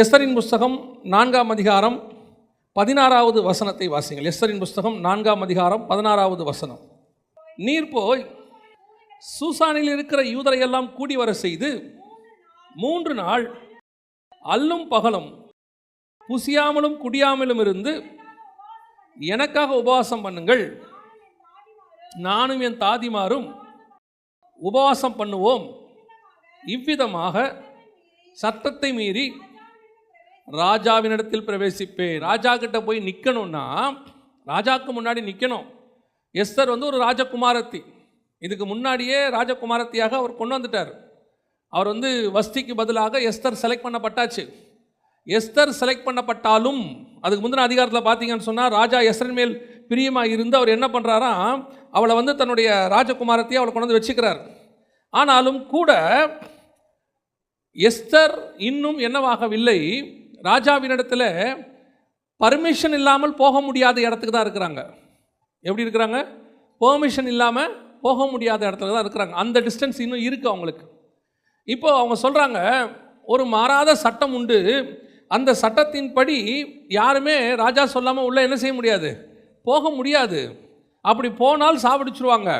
எஸ்தரின் புஸ்தகம் நான்காம் அதிகாரம் பதினாறாவது வசனத்தை வாசிங்கள். எஸ்தரின் புஸ்தகம் நான்காம் அதிகாரம் பதினாறாவது வசனம். நீர் போய் சூசானில் இருக்கிற யூதரையெல்லாம் கூடி வர செய்து மூன்று நாள் அல்லும் பகலும் புசியாமலும் குடியாமலும் இருந்து எனக்காக உபவாசம் பண்ணுங்கள். நானும் என் தாதிமாரும் உபவாசம் பண்ணுவோம். இவ்விதமாக சட்டத்தை மீறி ராஜாவினிடத்தில் பிரவேசிப்பேன். ராஜா கிட்ட போய் நிற்கணும்னா ராஜாவுக்கு முன்னாடி நிற்கணும் எஸ்தர் வந்து ஒரு ராஜகுமாரத்தி. இதுக்கு முன்னாடியே ராஜகுமாரத்தியாக அவர் கொண்டு வந்துட்டார். அவர் வந்து வஸ்திக்கு பதிலாக எஸ்தர் செலக்ட் பண்ணப்பட்டாச்சு. எஸ்தர் செலக்ட் பண்ணப்பட்டாலும் அதுக்கு முந்தின அதிகாரத்தில் பார்த்தீங்கன்னு சொன்னால் ராஜா எஸ்தரின் மேல் பிரியமாக இருந்து அவர் என்ன பண்ணுறாராம் அவளை வந்து தன்னுடைய ராஜகுமாரத்தையே அவளை கொண்டு வந்து வச்சுக்கிறார். ஆனாலும் கூட எஸ்தர் இன்னும் என்னவாகவில்லை. ராஜாவினிடத்தில் பர்மிஷன் இல்லாமல் போக முடியாத இடத்துக்கு தான் இருக்கிறாங்க. எப்படி இருக்கிறாங்க? பெர்மிஷன் இல்லாமல் போக முடியாத இடத்துல தான் இருக்கிறாங்க. அந்த டிஸ்டன்ஸ் இன்னும் இருக்குது அவங்களுக்கு. இப்போ அவங்க சொல்கிறாங்க ஒரு மாறாத சட்டம் உண்டு. அந்த சட்டத்தின்படி யாருமே ராஜா சொல்லாமல் உள்ளே என்ன செய்ய முடியாது? போக முடியாது. அப்படி போனால் சாவடிச்சிருவாங்க.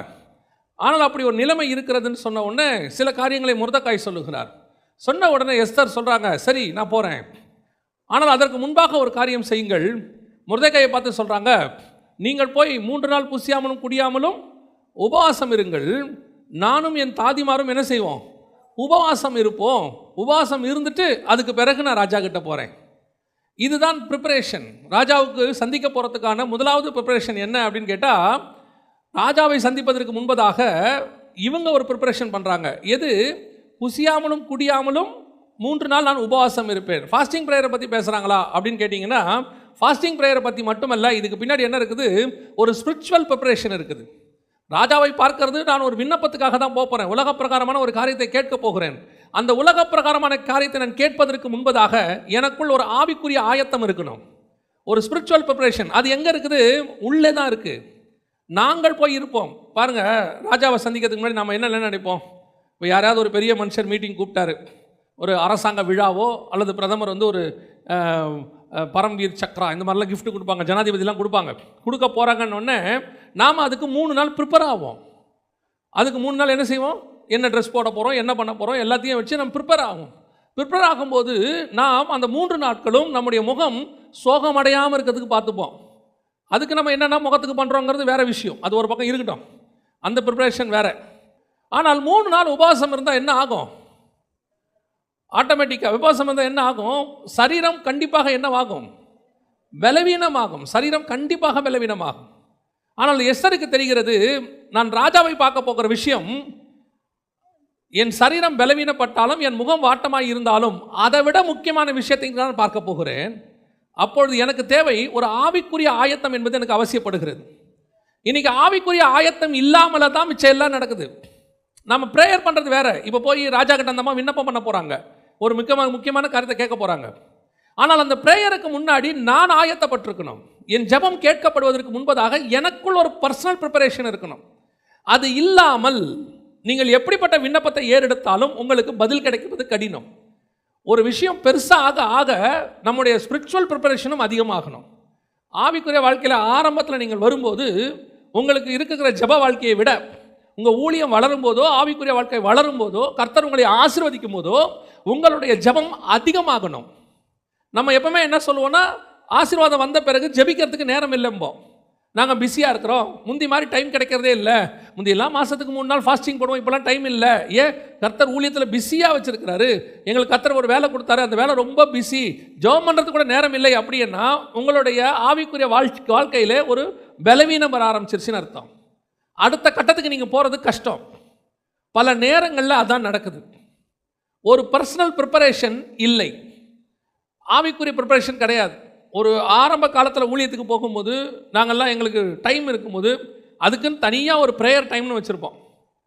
ஆனால் அப்படி ஒரு நிலைமை இருக்கிறதுன்னு சொன்ன உடனே சில காரியங்களை முருதக்காய் சொல்லுகிறார். சொன்ன உடனே எஸ்தர் சொல்கிறாங்க சரி நான் போகிறேன் ஆனால் அதற்கு முன்பாக ஒரு காரியம் செய்யுங்கள். முருதைக்காயை பார்த்து சொல்கிறாங்க நீங்கள் போய் மூன்று நாள் புசியாமலும் குடியாமலும் உபவாசம் இருங்கள். நானும் என் தாதிமாரும் என்ன செய்வோம்? உபவாசம் இருப்போம். உபவாசம் இருந்துட்டு அதுக்கு பிறகு நான் ராஜா கிட்ட போகிறேன் இதுதான் ப்ரிப்பரேஷன் ராஜாவுக்கு சந்திக்க போகிறதுக்கான முதலாவது ப்ரிப்பரேஷன் என்ன அப்படின்னு கேட்டால் ராஜாவை சந்திப்பதற்கு முன்பதாக இவங்க ஒரு ப்ரிப்பரேஷன் பண்ணுறாங்க எது? புசியாமலும் குடியாமலும் மூன்று நாள் நான் உபவாசம் இருப்பேன். ஃபாஸ்டிங் ப்ரேயரை பற்றி பேசுகிறாங்களா அப்படின்னு கேட்டிங்கன்னா ஃபாஸ்டிங் ப்ரேயரை பற்றி மட்டுமல்ல இதுக்கு பின்னாடி என்ன இருக்குது? ஒரு ஸ்பிரிச்சுவல் ப்ரிப்பரேஷன் இருக்குது. ராஜாவை பார்க்கறது நான் ஒரு விண்ணப்பத்துக்காக தான் போகிறேன் உலக பிரகாரமான ஒரு காரியத்தை கேட்க போகிறேன். அந்த உலக பிரகாரமான காரியத்தை நான் கேட்பதற்கு முன்பதாக எனக்குள் ஒரு ஆவிக்குரிய ஆயத்தம் இருக்கணும். ஒரு ஸ்பிரிச்சுவல் ப்ரிப்பரேஷன் அது எங்கே இருக்குது? உள்ளே தான் இருக்குது நாங்கள் போய் இருப்போம். பாருங்கள் ராஜாவை சந்திக்கிறதுக்கு முன்னாடி நம்ம என்ன நினைப்போம்? இப்போ யாராவது ஒரு பெரிய மனுஷர் மீட்டிங் கூப்பிட்டாரு. ஒரு அரசாங்க விழாவோ அல்லது பிரதமர் வந்து ஒரு பரம்வீர் சக்ரா இந்த மாதிரிலாம் கிஃப்ட் கொடுப்பாங்க. ஜனாதிபதிலாம் கொடுப்பாங்க. கொடுக்க போகிறாங்கன்னொடனே நாம் அதுக்கு மூணு நாள் ப்ரிப்பேர் ஆகும் அதுக்கு மூணு நாள் என்ன செய்வோம்? என்ன ட்ரெஸ் போட போகிறோம் என்ன பண்ண போகிறோம் எல்லாத்தையும் வச்சு நம்ம ப்ரிப்பேர் ஆகும் ப்ரிப்பேர் ஆகும்போது நாம் அந்த மூன்று நாட்களும் நம்முடைய முகம் சோகமடையாமல் இருக்கிறதுக்கு பார்த்துப்போம். அதுக்கு நம்ம என்னென்ன முகத்துக்கு பண்ணுறோங்கிறது வேற விஷயம். அது ஒரு பக்கம் இருக்கட்டும். அந்த ப்ரிப்பரேஷன் வேறு. ஆனால் மூணு நாள் உபவாசம் இருந்தால் என்ன ஆகும்? ஆட்டோமேட்டிக்காக விபாசம் வந்தால் என்ன ஆகும்? சரீரம் கண்டிப்பாக என்னவாகும்? பலவீனமாகும். சரீரம் கண்டிப்பாக பலவீனமாகும். ஆனால் எஸ்தருக்கு தெரிகிறது நான் ராஜாவை பார்க்க போகிற விஷயம் என் சரீரம் பலவீனப்பட்டாலும் என் முகம் வாட்டமாக இருந்தாலும் அதை விட முக்கியமான விஷயத்தை நான் பார்க்க போகிறேன். அப்பொழுது எனக்கு தேவை ஒரு ஆவிக்குரிய ஆயத்தம் என்பது எனக்கு அவசியப்படுகிறது. இன்னைக்கு ஆவிக்குரிய ஆயத்தம் இல்லாமல் தான் மிச்சம் எல்லாம் நடக்குது. நம்ம ப்ரேயர் பண்ணுறது வேறு. இப்போ போய் ராஜா கிட்ட அந்தம்மா விண்ணப்பம் பண்ண போகிறாங்க ஒரு முக்கியமான முக்கியமான கருத்தை கேட்க போகிறாங்க ஆனால் அந்த ப்ரேயருக்கு முன்னாடி நான் ஆயத்தப்பட்டிருக்கணும். என் ஜெபம் கேட்கப்படுவதற்கு முன்பதாக எனக்குள் ஒரு பர்சனல் ப்ரிப்பரேஷன் இருக்கணும். அது இல்லாமல் நீங்கள் எப்படிப்பட்ட விண்ணப்பத்தை ஏறெடுத்தாலும் உங்களுக்கு பதில் கிடைக்கிறது கடினம். ஒரு விஷயம் பெருசாக ஆக ஆக நம்முடைய ஸ்பிரிச்சுவல் ப்ரிப்பரேஷனும் அதிகமாகணும். ஆவிக்குரிய வாழ்க்கையில் ஆரம்பத்தில் நீங்கள் வரும்போது உங்களுக்கு இருக்கிற ஜெப வாழ்க்கையை விட உங்கள் ஊழியம் வளரும் போதோ ஆவிக்குரிய வாழ்க்கை வளரும் போதோ கர்த்தர் உங்களை ஆசிர்வதிக்கும் போதோ உங்களுடைய ஜெபம் அதிகமாகணும். நம்ம எப்பவுமே என்ன சொல்லுவோன்னா ஆசீர்வாதம் வந்த பிறகு ஜெபிக்கிறதுக்கு நேரம் இல்லைம்போம் நாங்கள் பிஸியாக இருக்கிறோம். முந்தி மாதிரி டைம் கிடைக்கிறதே இல்லை. முந்தியெல்லாம் மாதத்துக்கு மூணு நாள் ஃபாஸ்டிங் போடுவோம். இப்போலாம் டைம் இல்லை. ஏன்? கர்த்தர் ஊழியத்தில் பிஸியாக வச்சுருக்கிறாரு. எங்களுக்கு கர்த்தர் ஒரு வேலை கொடுத்தாரு. அந்த வேலை ரொம்ப பிஸி ஜெபம் பண்ணுறதுக்கு கூட நேரம் இல்லை அப்படின்னா உங்களுடைய ஆவிக்குரிய வாழ்க்கை வாழ்க்கையில் ஒரு பலவீனம் வர ஆரம்பிச்சிருச்சுன்னு அர்த்தம். அடுத்த கட்டத்துக்கு நீங்கள் போகிறது கஷ்டம். பல நேரங்களில் அதான் நடக்குது. ஒரு பர்சனல் ப்ரிப்பரேஷன் இல்லை. ஆவிக்குரிய ப்ரிப்பரேஷன் கிடையாது. ஒரு ஆரம்ப காலத்தில் ஊழியத்துக்கு போகும்போது நாங்கள்லாம் எங்களுக்கு டைம் இருக்கும்போது அதுக்குன்னு தனியாக ஒரு ப்ரேயர் டைம்னு வச்சுருப்போம்.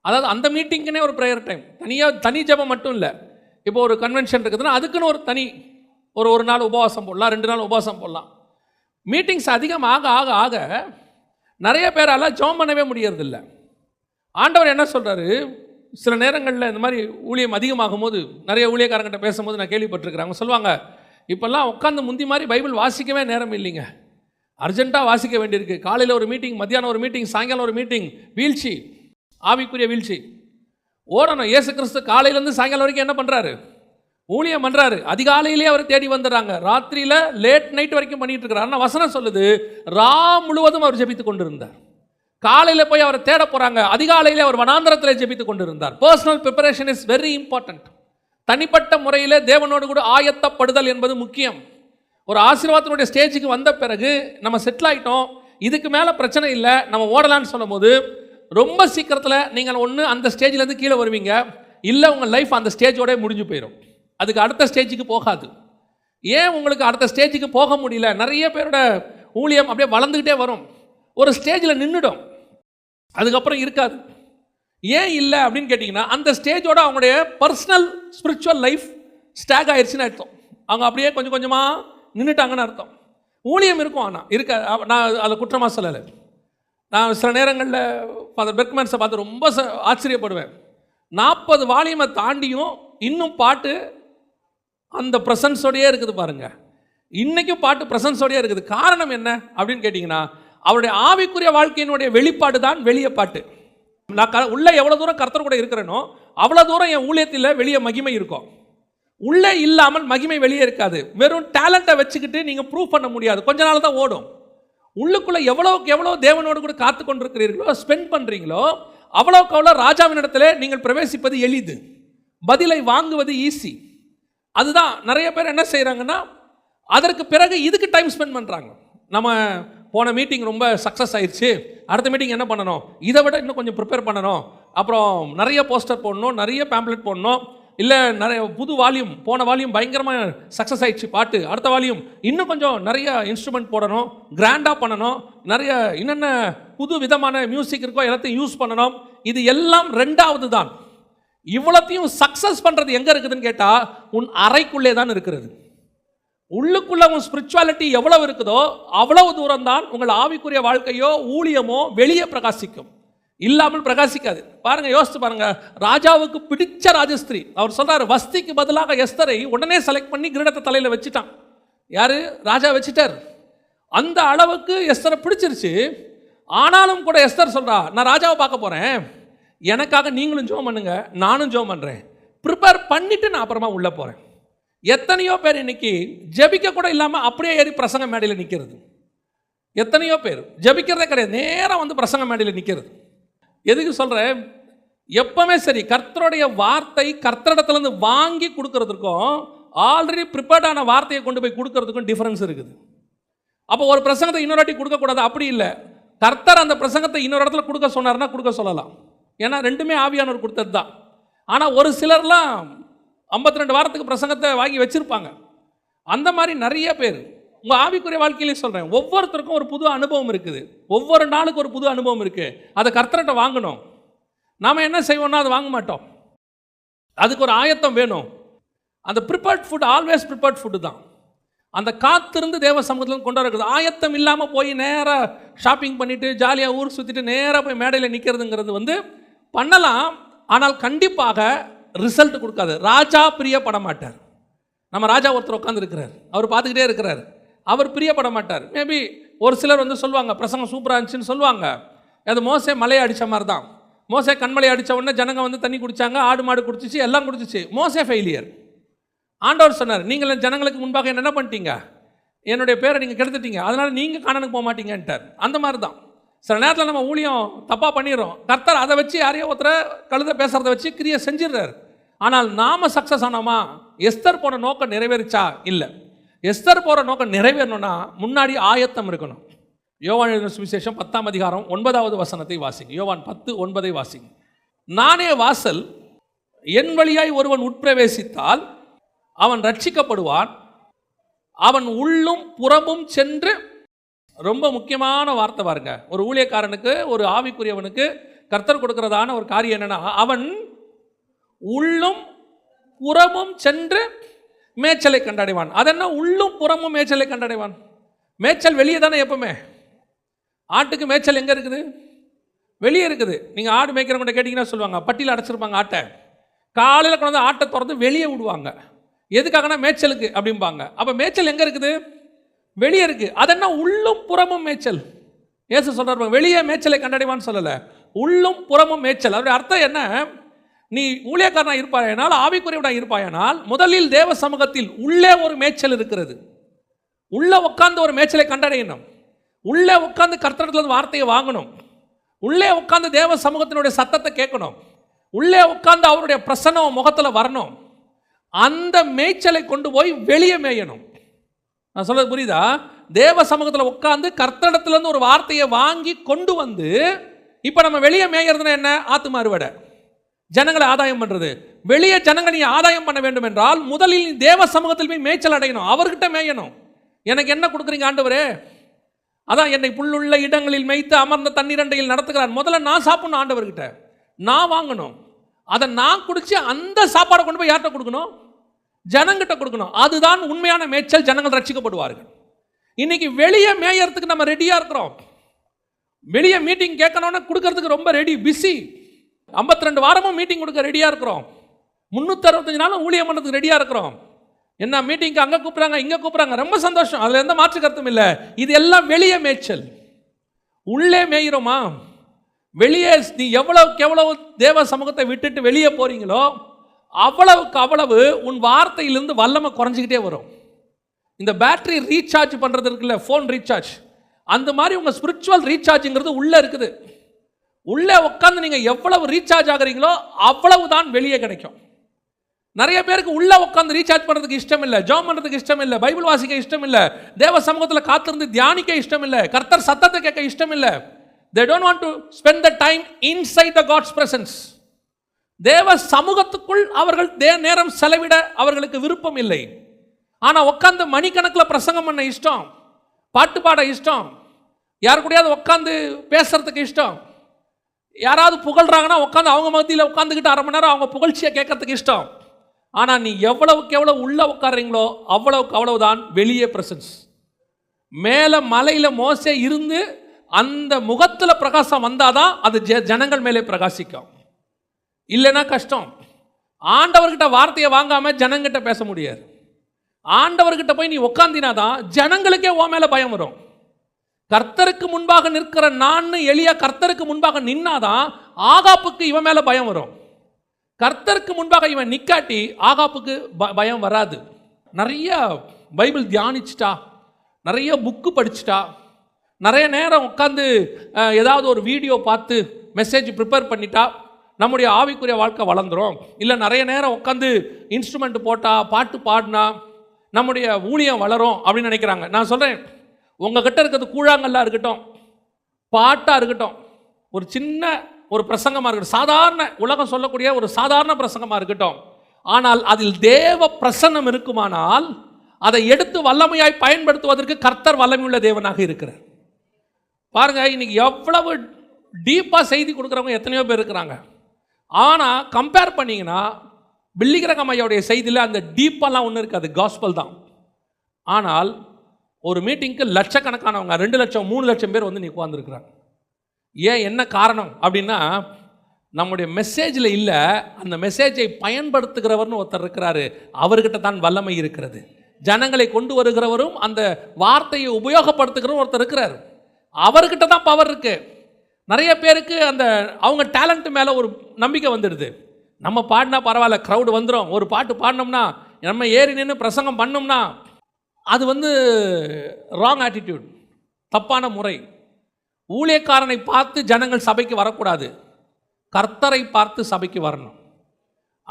அதாவது அந்த மீட்டிங்க்குனே ஒரு ப்ரேயர் டைம் தனியாக தனி ஜபம் மட்டும் இல்லை. இப்போ ஒரு கன்வென்ஷன் இருக்குதுன்னா அதுக்குன்னு ஒரு தனி ஒரு ஒரு நாள் உபவாசம் போடலாம் ரெண்டு நாள் உபவாசம் போடலாம். மீட்டிங்ஸ் அதிகம் ஆக ஆக ஆக நிறைய பேரால் ஜபம் பண்ணவே முடியறதில்ல. ஆண்டவர் என்ன சொல்கிறாரு சில நேரங்களில் இந்த மாதிரி ஊழியம் அதிகமாகும் போது நிறைய ஊழியக்காரங்கிட்ட பேசும்போது நான் கேள்விப்பட்டிருக்கிறேன். அவங்க சொல்லுவாங்க இப்போல்லாம் உட்காந்து முந்தி மாதிரி பைபிள் வாசிக்கவே நேரம் இல்லைங்க. அர்ஜென்ட்டாக வாசிக்க வேண்டியிருக்கு. காலையில் ஒரு மீட்டிங் மத்தியானம் ஒரு மீட்டிங் சாயங்காலம் ஒரு மீட்டிங் வீழ்ச்சி ஆவிக்குரிய வீழ்ச்சி. ஓடணும். இயேசு கிறிஸ்து காலையிலேருந்து சாயங்காலம் வரைக்கும் என்ன பண்ணுறாரு ஊழியம் பண்ணுறாரு அதிகாலையிலே அவர் தேடி வந்துடுறாங்க. ராத்திரியில் லேட் நைட் வரைக்கும் பண்ணிகிட்டு இருக்கிறார். ஆனால் வசனம் சொல்லுது ரா முழுவதும் அவர் ஜெபித்து கொண்டிருந்தார். காலையில் போய் அவரை தேட போகிறாங்க அதிகாலையில் அவர் வனாந்தரத்தில் ஜெபித்து கொண்டிருந்தார். Personal preparation is very important தனிப்பட்ட முறையில் தேவனோடு கூட ஆயத்தப்படுதல் என்பது முக்கியம். ஒரு ஆசீர்வாதத்தினுடைய ஸ்டேஜுக்கு வந்த பிறகு நம்ம செட்டில் ஆகிட்டோம் இதுக்கு மேலே பிரச்சனை இல்லை. நம்ம ஓடலான்னு சொல்லும்போது ரொம்ப சீக்கிரத்தில் நீங்கள் ஒன்று அந்த ஸ்டேஜ்லேருந்து கீழே வருவீங்க. இல்லை உங்கள் லைஃப் அந்த ஸ்டேஜோடய முடிஞ்சு போயிடும் அதுக்கு அடுத்த ஸ்டேஜுக்கு போகாது. ஏன் உங்களுக்கு அடுத்த ஸ்டேஜுக்கு போக முடியல? நிறைய பேரோட ஊழியம் அப்படியே வளர்ந்துக்கிட்டே வரும். ஒரு ஸ்டேஜில் நின்றுடும் அதுக்கப்புறம் இருக்காது. ஏன் இல்லை அப்படின்னு கேட்டிங்கன்னா அந்த ஸ்டேஜோட அவங்களுடைய பர்சனல் ஸ்பிரிச்சுவல் லைஃப் ஸ்டாக் ஆயிடுச்சுன்னு அர்த்தம். அவங்க அப்படியே கொஞ்சம் கொஞ்சமாக நின்றுட்டாங்கன்னு அர்த்தம். ஊழியம் இருக்கும் ஆனால் இருக்க நான் அதை குற்றமாக சொல்லலை. நான் சில நேரங்களில் ஃபாதர் பெர்க்மேன்ஸை பார்த்து ரொம்ப ச ஆச்சரியப்படுவேன். நாற்பது வால்யூமை தாண்டியும் இன்னும் பாட்டு அந்த ப்ரெசன்ஸோடையே இருக்குது பாருங்க. இன்றைக்கும் பாட்டு ப்ரெசன்ஸோடையே இருக்குது. காரணம் என்ன அப்படின்னு கேட்டிங்கன்னா அவருடைய ஆவிக்குரிய வாழ்க்கையினுடைய வெளிப்பாடு தான் வெளியே பாட்டு. நான் க உள்ளே எவ்வளோ தூரம் கர்த்தர் கூட இருக்கிறேனோ அவ்வளோ தூரம் என் ஊழியத்தில் வெளியே மகிமை இருக்கும். உள்ளே இல்லாமல் மகிமை வெளியே இருக்காது. வெறும் டேலண்ட்டை வச்சுக்கிட்டு நீங்கள் ப்ரூவ் பண்ண முடியாது. கொஞ்ச நாள் தான் ஓடும். உள்ளுக்குள்ளே எவ்வளோக்கு எவ்வளோ தேவனோடு கூட காத்து கொண்டிருக்கிறீர்களோ ஸ்பெண்ட் பண்ணுறீங்களோ அவ்வளோக்கு அவ்வளோ ராஜாவினிடத்தில் நீங்கள் பிரவேசிப்பது எளிது. பதிலை வாங்குவது ஈஸி அதுதான் நிறைய பேர் என்ன செய்கிறாங்கன்னா அதற்கு பிறகு இதுக்கு டைம் ஸ்பெண்ட் பண்ணுறாங்க நம்ம போன மீட்டிங் ரொம்ப சக்ஸஸ் ஆயிடுச்சு அடுத்த மீட்டிங் என்ன பண்ணணும்? இதை விட இன்னும் கொஞ்சம் ப்ரிப்பேர் பண்ணணும். அப்புறம் நிறைய போஸ்டர் போடணும் நிறைய பேம்ப்ளெட் போடணும். இல்லை நிறைய புது வால்யூம் போன வால்யூம் பயங்கரமாக சக்ஸஸ் ஆயிடுச்சு பாட்டு. அடுத்த வால்யூம் இன்னும் கொஞ்சம் நிறைய இன்ஸ்ட்ருமெண்ட் போடணும் கிராண்டாக பண்ணணும். நிறைய என்னென்ன புது விதமான மியூசிக் இருக்கோ எல்லாத்தையும் யூஸ் பண்ணணும். இது எல்லாம் ரெண்டாவது தான். இவ்வளோத்தையும் சக்ஸஸ் பண்ணுறது எங்கே இருக்குதுன்னு கேட்டால் உன் அறைக்குள்ளே தான் இருக்கிறது. உள்ளுக்குள்ள உன் ஸ்பிரிச்சுவாலிட்டி எவ்வளவு இருக்குதோ அவ்வளவு தூரம் தான் உங்கள் ஆவிக்குரிய வாழ்க்கையோ ஊழியமோ வெளியே பிரகாசிக்கும். இல்லாமல் பிரகாசிக்காது. பாருங்க யோசித்து பாருங்க. ராஜாவுக்கு பிடிச்ச ராஜஸ்திரி. அவர் சொல்றாரு வஸ்திக்கு பதிலாக எஸ்தரை உடனே செலக்ட் பண்ணி கிரீடத்தை தலையில் வச்சுட்டான். யாரு? ராஜா வச்சுட்டார். அந்த அளவுக்கு எஸ்தரை பிடிச்சிருச்சு. ஆனாலும் கூட எஸ்தர் சொல்றா நான் ராஜாவை பார்க்க போறேன். எனக்காக நீங்களும் ஜோம் பண்ணுங்க நானும் ஜோம் பண்ணுறேன் ப்ரிப்பேர் பண்ணிட்டு நான் அப்புறமா உள்ளே போகிறேன் எத்தனையோ பேர் இன்னைக்கு ஜெபிக்க கூட இல்லாமல் அப்படியே ஏறி பிரசங்க மேடையில் நிற்கிறது எத்தனையோ பேர். ஜெபிக்கிறதே கிடையாது. நேராக வந்து பிரசங்க மேடையில் நிற்கிறது எதுக்கு சொல்கிறேன் எப்பவுமே சரி கர்த்தருடைய வார்த்தை கர்த்தரிடத்துலேருந்து வாங்கி கொடுக்கறதுக்கும் ஆல்ரெடி ப்ரிப்பேர்டான வார்த்தையை கொண்டு போய் கொடுக்கறதுக்கும் டிஃப்ரென்ஸ் இருக்குது. அப்போ ஒரு பிரசங்கத்தை இன்னொரு வாட்டி கொடுக்கக்கூடாது அப்படி இல்லை. கர்த்தர் அந்த பிரசங்கத்தை இன்னொரு இடத்துல கொடுக்க சொன்னார்னா கொடுக்க சொல்லலாம். ஏன்னா ரெண்டுமே ஆவியானவர் கொடுத்தது தான் ஆனால் ஒரு சிலர்லாம் ஐம்பத்தி ரெண்டு வாரத்துக்கு பிரசங்கத்தை வாங்கி வச்சுருப்பாங்க. அந்த மாதிரி நிறைய பேர். உங்கள் ஆவிக்குரிய வாழ்க்கையிலே சொல்கிறேன் ஒவ்வொருத்தருக்கும் ஒரு புது அனுபவம் இருக்குது. ஒவ்வொரு நாளுக்கு ஒரு புது அனுபவம் இருக்குது அதை கர்த்தர்கிட்ட வாங்கணும். நாம் என்ன செய்வோம்னா அதை வாங்க மாட்டோம். அதுக்கு ஒரு ஆயத்தம் வேணும். அந்த prepared food always prepared food தான். அந்த காத்திருந்து தேவ சமூகத்தில் கொண்டு வரக்குது. ஆயத்தம் இல்லாமல் போய் நேராக ஷாப்பிங் பண்ணிவிட்டு ஜாலியாக ஊர் சுற்றிட்டு நேராக போய் மேடையில் நிற்கிறதுங்கிறது வந்து பண்ணலாம். ஆனால் கண்டிப்பாக ரிசல்ட் கொடுக்காது. ராஜா பிரியப்பட மாட்டார் நம்ம ராஜா ஒருத்தர் உட்காந்துருக்கிறார் அவர் பார்த்துக்கிட்டே இருக்கிறார். அவர் பிரியப்பட மாட்டார் மேபி ஒரு சிலர் வந்து சொல்லுவாங்க பிரசங்கம் சூப்பராக இருந்துச்சுன்னு சொல்லுவாங்க. அது மோசே மலையை அடித்த மாதிரி தான் மோசே கண்மலை அடித்த உடனே ஜனங்க வந்து தண்ணி குடித்தாங்க ஆடு மாடு குடிச்சிச்சு எல்லாம் குடிச்சிச்சு. மோசே ஃபெயிலியர் ஆண்டவர் சொன்னார் நீங்கள் ஜனங்களுக்கு முன்பாக என்ன பண்ணிட்டீங்க? என்னுடைய பேரை நீங்கள் கெடுத்துட்டீங்க. அதனால் நீங்கள் காணனுக்கு போக மாட்டீங்கன்ட்டார். அந்த மாதிரி தான் சில நேரத்தில் நம்ம ஊழியம் தப்பாக பண்ணிடுறோம். கர்த்தர் அதை வச்சு யாரையோ ஒருத்தரை கழுத பேசுகிறத வச்சு கிரியை செஞ்சிடுறாரு. ஆனால் நாம் சக்ஸஸ் ஆனோமா? எஸ்தர் போன நோக்கம் நிறைவேறிச்சா? இல்லை. எஸ்தர் போகிற நோக்கம் நிறைவேறணும்னா முன்னாடி ஆயத்தம் இருக்கணும். யோவான் எழுதின சுவிசேஷம் பத்தாம் அதிகாரம் ஒன்பதாவது வசனத்தை வாசிங்க. யோவான் பத்து ஒன்பதை வாசிங்க. நானே வாசல் என் வழியாய் ஒருவன் உட்பிரவேசித்தால் அவன் ரட்சிக்கப்படுவான் அவன் உள்ளும் புறமும் சென்று ரொம்ப முக்கியமான வார்த்தை பாருங்க. ஒரு ஊழியக்காரனுக்கு ஒரு ஆவிக்குரியவனுக்கு கர்த்தர் கொடுக்கிறதான ஒரு காரியம் என்னன்னா அவன் உள்ளும் புறமும் சென்று மேய்ச்சலை கண்டடைவான். அதென்ன? உள்ளும் புறமும் மேய்ச்சலை கண்டடைவான். மேய்ச்சல் வெளியே தானே எப்பவுமே? ஆட்டுக்கு மேய்ச்சல் எங்கே இருக்குது? வெளியே இருக்குது. நீங்கள் ஆடு மேய்க்கிறவங்க கேட்டிங்கன்னா சொல்லுவாங்க பட்டியில் அடைச்சிருப்பாங்க ஆட்டை. காலையில் கொண்டு வந்து ஆட்டை திறந்து வெளியே விடுவாங்க. எதுக்காகனா மேய்ச்சலுக்கு அப்படிம்பாங்க. அப்போ மேய்ச்சல் எங்கே இருக்குது? வெளியே இருக்குது அதென்ன? உள்ளும் புறமும் மேய்ச்சல். ஏசு சொல்கிறார் வெளியே மேய்ச்சலை கண்டடைவான்னு சொல்லலை. உள்ளும் புறமும் மேய்ச்சல். அதோடைய அர்த்தம் என்ன? நீ ஊழியக்காரனாக இருப்பாயானால் ஆவிக்குறைவனாக இருப்பாயானால் முதலில் தேவ சமூகத்தில் உள்ளே ஒரு மேய்ச்சல் இருக்கிறது. உள்ளே உட்காந்து ஒரு மேய்ச்சலை கண்டடையணும். உள்ளே உட்காந்து கர்த்தரத்துல வார்த்தையை வாங்கணும். உள்ளே உட்காந்து தேவ சமூகத்தினுடைய சத்தத்தை கேட்கணும். உள்ளே உட்காந்து அவருடைய பிரசன்னம் முகத்தில் வரணும். அந்த மேய்ச்சலை கொண்டு போய் வெளியே மேயணும். நான் சொல்கிறது புரியுதா? தேவ சமூகத்தில் உட்காந்து கர்த்தடத்துலேருந்து ஒரு வார்த்தையை வாங்கி கொண்டு வந்து இப்போ நம்ம வெளியே மேயறதுன்னா என்ன? ஆத்துமாறுவடை ஜனங்களை ஆதாயம் பண்ணுறது வெளியே ஜனங்களை நீ ஆதாயம் பண்ண வேண்டும் என்றால் முதலில் நீ தேவ சமூகத்தில் போய் மேய்ச்சல் அடையணும். அவர்கிட்ட மேயணும். எனக்கு என்ன கொடுக்குறீங்க ஆண்டவரே? அதான் என்னை புல்லுள்ள இடங்களில் மேய்த்து அமர்ந்த தண்ணீரண்டையில் நடத்துகிறார். முதல்ல நான் சாப்பிடணும் ஆண்டவர்கிட்ட. நான் வாங்கணும். அதை நான் குடித்து அந்த சாப்பாடை கொண்டு போய் யார்கிட்ட கொடுக்கணும்? ஜனங்கிட்ட கொடுக்கணும். அதுதான் உண்மையான மேய்ச்சல். ஜனங்கள் ரட்சிக்கப்படுவார்கள். இன்னைக்கு வெளியே மேயறதுக்கு நம்ம ரெடியாக இருக்கிறோம். வெளியே மீட்டிங் கேட்கணும்னா கொடுக்கறதுக்கு ரொம்ப ரெடி பிஸி 52 ரெண்டு வாரமும் மீட்டிங் கொடுக்க ரெடியாக இருக்கிறோம். முந்நூற்றி அறுபத்தஞ்சு நாளும் ஊழியம் பண்ணுறதுக்கு ரெடியாக இருக்கிறோம். என்ன மீட்டிங்க்கு அங்கே கூப்பிட்றாங்க இங்கே கூப்பிட்றாங்க ரொம்ப சந்தோஷம். அதில் எந்த மாற்று கருத்தும் இல்லை. இது எல்லாம் வெளியே மேய்ச்சல். உள்ளே மேயிறோமா வெளியே நீ எவ்வளவுக்கு எவ்வளவு தேவ சமூகத்தை விட்டுட்டு வெளியே போகிறீங்களோ அவ்வளவுக்கு அவ்வளவு உன் வார்த்தையிலிருந்து வல்லமை குறைஞ்சிக்கிட்டே வரும். இந்த பேட்டரி ரீசார்ஜ் பண்ணுறது இருக்குல்ல ஃபோன் ரீசார்ஜ் அந்த மாதிரி உங்கள் ஸ்பிரிச்சுவல் ரீசார்ஜுங்கிறது உள்ளே இருக்குது. உள்ளே உட்காந்து நீங்கள் எவ்வளவு ரீசார்ஜ் ஆகுறீங்களோ அவ்வளவு தான் வெளியே கிடைக்கும். நிறைய பேருக்கு உள்ளே உட்காந்து ரீசார்ஜ் பண்ணுறதுக்கு இஷ்டம் இல்லை ஜாம் பண்ணுறதுக்கு இஷ்டம் இல்லை பைபிள் வாசிக்க இஷ்டம் இல்லை தேவ சமூகத்தில் காத்திருந்து தியானிக்க இஷ்டம் இல்லை கர்த்தர் சத்தத்தை கேட்க இஷ்டம் இல்லை they don't want to spend the time inside the God's presence தேவ சமூகத்துக்குள் அவர்கள் தே நேரம் செலவிட அவர்களுக்கு விருப்பம் இல்லை. ஆனால் உட்காந்து மணிக்கணக்கில் பிரசங்கம் பண்ண இஷ்டம் பாட்டு பாட இஷ்டம் யாரு கூடயாவது உட்காந்து பேசுறதுக்கு இஷ்டம் யாராவது புகழ்றாங்கன்னா உட்காந்து அவங்க மத்தியில் உட்காந்துக்கிட்டு அரை மணி நேரம் அவங்க புகழ்ச்சியை கேட்கறதுக்கு இஷ்டம். ஆனால் நீ எவ்வளவுக்கு எவ்வளோ உள்ளே உட்கார்றீங்களோ அவ்வளவுக்கு அவ்வளவுதான் வெளியே பிரசன்ஸ் மேலே மலையில் மோசே இருந்து அந்த முகத்தில் பிரகாசம் வந்தாதான் அது ஜ ஜனங்கள் மேலே பிரகாசிக்கும். இல்லைன்னா கஷ்டம். ஆண்டவர்கிட்ட வார்த்தையை வாங்காமல் ஜனங்கிட்ட பேச முடியாது. ஆண்டவர்கிட்ட போய் நீ உட்காந்தினாதான் ஜனங்களுக்கே ஓ மேலே பயம் வரும். கர்த்தருக்கு முன்பாக நிற்கிற நான் எளிய கர்த்தருக்கு முன்பாக நின்னாதான் ஆகாப்புக்கு இவன் மேலே பயம் வரும். கர்த்தருக்கு முன்பாக இவன் நிக்காட்டி ஆகாப்புக்கு ப- பயம் வராது. நிறைய பைபிள் தியானிச்சிட்டா நிறைய புக்கு படிச்சிட்டா நிறைய நேரம் உட்காந்து ஏதாவது ஒரு வீடியோ பார்த்து மெசேஜ் ப்ரிப்பேர் பண்ணிட்டா நம்முடைய ஆவிக்குரிய வாழ்க்கை வளர்ந்துரும். இல்லை நிறைய நேரம் உட்காந்து இன்ஸ்ட்ருமெண்ட் போட்டால் பாட்டு பாடினா நம்முடைய ஊழியம் வளரும் அப்படின்னு நினைக்கிறாங்க. நான் சொல்கிறேன் உங்ககிட்ட இருக்கிறது கூழாங்கல்லாக இருக்கட்டும் பாட்டாக இருக்கட்டும் ஒரு சின்ன ஒரு பிரசங்கமாக இருக்கட்டும் சாதாரண உலகம் சொல்லக்கூடிய ஒரு சாதாரண பிரசங்கமாக இருக்கட்டும். ஆனால் அதில் தேவ பிரசன்னம் இருக்குமானால் அதை எடுத்து வல்லமையாய் பயன்படுத்துவதற்கு கர்த்தர் வல்லமையுள்ள தேவனாக இருக்கிறார். பாருங்க இன்னைக்கு எவ்வளவு டீப்பாக செய்தி கொடுக்குறவங்க எத்தனையோ பேர் இருக்கிறாங்க. ஆனால் கம்பேர் பண்ணிங்கன்னா பில்லிகிரகம் ஐயாவுடைய செய்தியில் அந்த டீப்பெல்லாம் ஒன்றும் இருக்காது காஸ்பல் தான். ஆனால் ஒரு மீட்டிங்க்கு லட்சக்கணக்கானவங்க ரெண்டு லட்சம் மூணு லட்சம் பேர் வந்து நீ உட்காந்துருக்குறாங்க ஏன் என்ன காரணம் அப்படின்னா நம்முடைய மெசேஜில் இல்லை அந்த மெசேஜை பயன்படுத்துகிறவர்னு ஒருத்தர் இருக்கிறாரு. அவர்கிட்ட தான் வல்லமை இருக்கிறது. ஜனங்களை கொண்டு வருகிறவரும் அந்த வார்த்தையை உபயோகப்படுத்துகிறவரும் ஒருத்தர் இருக்கிறார். அவர்கிட்ட தான் பவர் இருக்குது நிறைய பேருக்கு அந்த அவங்க டேலண்ட் மேலே ஒரு நம்பிக்கை வந்துடுது. நம்ம பாடினா பரவாயில்ல க்ரௌடு வந்துடும் ஒரு பாட்டு பாடினோம்னா நம்ம ஏறி நின்று பிரசங்கம் பண்ணோம்னா அது வந்து ராங் ஆட்டிடியூட் தப்பான முறை. ஊழியக்காரனை பார்த்து ஜனங்கள் சபைக்கு வரக்கூடாது. கர்த்தரை பார்த்து சபைக்கு வரணும்.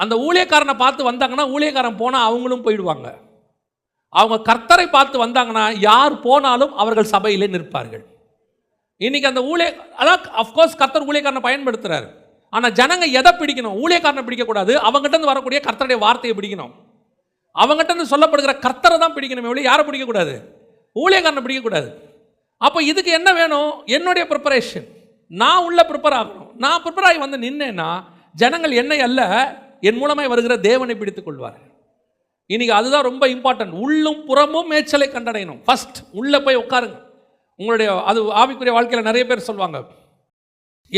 அந்த ஊழியக்காரனை பார்த்து வந்தாங்கன்னா ஊழியக்காரன் போனால் அவங்களும் போயிடுவாங்க. அவங்க கர்த்தரை பார்த்து வந்தாங்கன்னா யார் போனாலும் அவர்கள் சபையிலே நிற்பார்கள். இன்றைக்கி அந்த ஊழிய அதான் அஃப்கோர்ஸ் கர்த்தர் ஊழியக்காரனை பயன்படுத்துகிறார் ஆனால் ஜனங்க எதை பிடிக்கணும்? ஊழியக்காரனை பிடிக்கக்கூடாது. அவங்ககிட்ட இருந்து வரக்கூடிய கர்த்தருடைய வார்த்தையை பிடிக்கணும். அவங்ககிட்ட இருந்து சொல்லப்படுகிற கர்த்தரை தான் பிடிக்கணுமே ஒழி யாரை பிடிக்கக்கூடாது? ஊழியக்காரனை பிடிக்கக்கூடாது. அப்போ இதுக்கு என்ன வேணும்? என்னுடைய ப்ரிப்பரேஷன் நான் உள்ள ப்ரிப்பேர் ஆகணும். நான் ப்ரிப்பேர் ஆகி வந்து நின்னேன்னா ஜனங்கள் என்னை அல்ல என் மூலமாக வருகிற தேவனை பிடித்துக் கொள்வார் இன்னைக்கு அதுதான் ரொம்ப இம்பார்ட்டன்ட் உள்ளும் புறமும் மேய்ச்சலை கண்டடையணும். ஃபஸ்ட் உள்ளே போய் உட்காருங்க. உங்களுடைய அது ஆவிக்குரிய வாழ்க்கையில் நிறைய பேர் சொல்லுவாங்க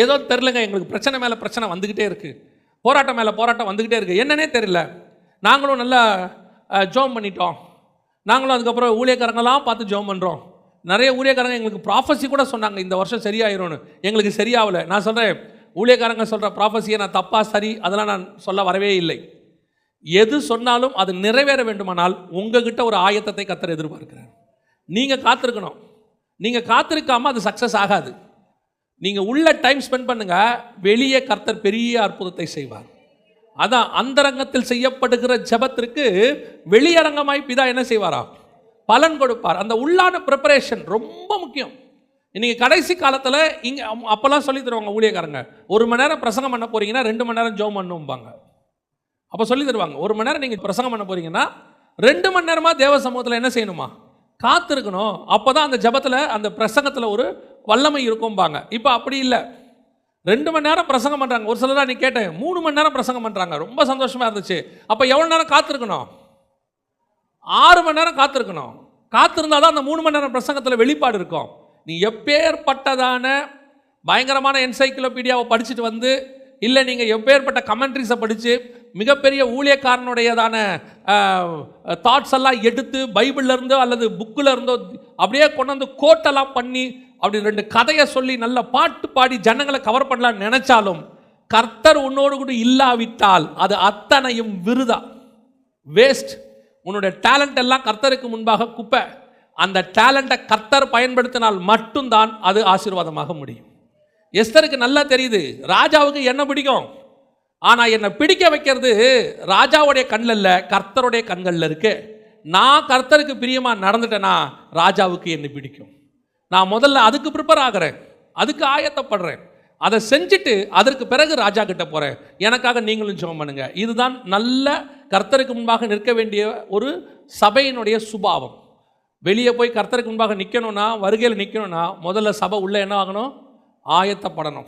ஏதோ தெரிலங்க எங்களுக்கு பிரச்சனை மேலே பிரச்சனை வந்துக்கிட்டே இருக்குது போராட்டம் மேலே போராட்டம் வந்துக்கிட்டே இருக்குது என்னன்னே தெரியல. நாங்களும் நல்லா ஜோம் பண்ணிட்டோம். நாங்களும் அதுக்கப்புறம் ஊழியக்காரங்களாம் பார்த்து ஜோம் பண்ணுறோம் நிறைய ஊழியக்காரங்க எங்களுக்கு ப்ராஃபஸி கூட சொன்னாங்க இந்த வருஷம் சரியாயிரும்னு. எங்களுக்கு சரியாகல நான் சொல்கிறேன் ஊழியக்காரங்க சொல்கிற ப்ராஃபஸியை நான் தப்பாக சரி அதெல்லாம் நான் சொல்ல வரவே இல்லை. எது சொன்னாலும் அது நிறைவேற வேண்டுமானால் உங்ககிட்ட ஒரு ஆயத்தத்தை கத்தர் எதிர்பார்க்கிறார். நீங்கள் காத்திருக்கணும். நீங்கள் காத்திருக்காமல் அது சக்ஸஸ் ஆகாது. நீங்கள் உள்ள டைம் ஸ்பெண்ட் பண்ணுங்கள் வெளியே கர்த்தர் பெரிய அற்புதத்தை செய்வார். அதான் அந்தரங்கத்தில் செய்யப்படுகிற ஜெபத்திற்கு வெளியரங்கமாய் பிதா என்ன செய்வாரா? பலன் கொடுப்பார். அந்த உள்ளான ப்ரிப்பரேஷன் ரொம்ப முக்கியம். இன்றைக்கி கடைசி காலத்தில் இங்கே அப்போல்லாம் சொல்லி தருவாங்க ஊழியக்காரங்க. ஒரு மணி நேரம் பிரசங்கம் பண்ண போறீங்கன்னா ரெண்டு மணி நேரம் ஜோம் பண்ணும்பாங்க. அப்போ சொல்லி தருவாங்க. ஒரு மணி நேரம் நீங்கள் பிரசங்கம் பண்ண போறீங்கன்னா ரெண்டு மணி நேரமாக தேவ சமூகத்தில் என்ன செய்யணுமா? காத்திருக்கணும். அப்போ தான் அந்த ஜபத்தில் அந்த பிரசங்கத்தில் ஒரு வல்லமை இருக்கும்பாங்க. இப்போ அப்படி இல்லை. ரெண்டு மணி நேரம் பிரசங்கம் பண்ணுறாங்க ஒரு சிலராக நீ கேட்டேன் மூணு மணி நேரம் பிரசங்கம் பண்ணுறாங்க ரொம்ப சந்தோஷமாக இருந்துச்சு. அப்போ எவ்வளோ நேரம் காத்திருக்கணும்? ஆறு மணி நேரம் காத்திருக்கணும். காத்திருந்தால் தான் அந்த மூணு மணி நேரம் பிரசங்கத்தில் வெளிப்பாடு இருக்கும். நீ எப்பேற்பட்டதான பயங்கரமான என்சைக்ளோபீடியாவை படிச்சுட்டு வந்து இல்லை நீங்கள் எப்பேற்பட்ட கமெண்ட்ரிஸை படித்து மிகப்பெரிய ஊழியக்காரனுடையதான தாட்ஸ் எல்லாம் எடுத்து பைபிள்ல இருந்தோ அல்லது புக்கில் இருந்தோ அப்படியே கொண்டு வந்து கோட்டெல்லாம் பண்ணி அப்படி ரெண்டு கதையை சொல்லி நல்ல பாட்டு பாடி ஜனங்களை கவர் பண்ணலாம்னு நினைச்சாலும் கர்த்தர் உன்னோடு கூட இல்லாவிட்டால் அது அத்தனையும் விருதா? வேஸ்ட் உன்னுடைய டேலண்ட் எல்லாம் கர்த்தருக்கு முன்பாக குப்பை. அந்த டேலண்ட்டை கர்த்தர் பயன்படுத்தினால் மட்டும்தான் அது ஆசீர்வாதமாக முடியும். எஸ்தருக்கு நல்லா தெரியுது ராஜாவுக்கு என்ன பிடிக்கும்? ஆனால் என்னை பிடிக்க வைக்கிறது ராஜாவுடைய கண்ணில் இல்லை கர்த்தருடைய கண்களில் இருக்கு. நான் கர்த்தருக்கு பிரியமாக நடந்துட்டேன்னா ராஜாவுக்கு என்னை பிடிக்கும். நான் முதல்ல அதுக்கு ப்ரிப்பேர் ஆகிறேன். அதுக்கு ஆயத்தப்படுறேன். அதை செஞ்சுட்டு அதற்கு பிறகு ராஜா கிட்ட போகிறேன் எனக்காக நீங்களும் ஜெபம் பண்ணுங்க. இதுதான் நல்ல கர்த்தருக்கு முன்பாக நிற்க வேண்டிய ஒரு சபையினுடைய சுபாவம். வெளியே போய் கர்த்தருக்கு முன்பாக நிற்கணும்னா வருகையில் நிற்கணும்னா முதல்ல சபை உள்ளே என்ன ஆகணும்? ஆயத்தப்படணும்.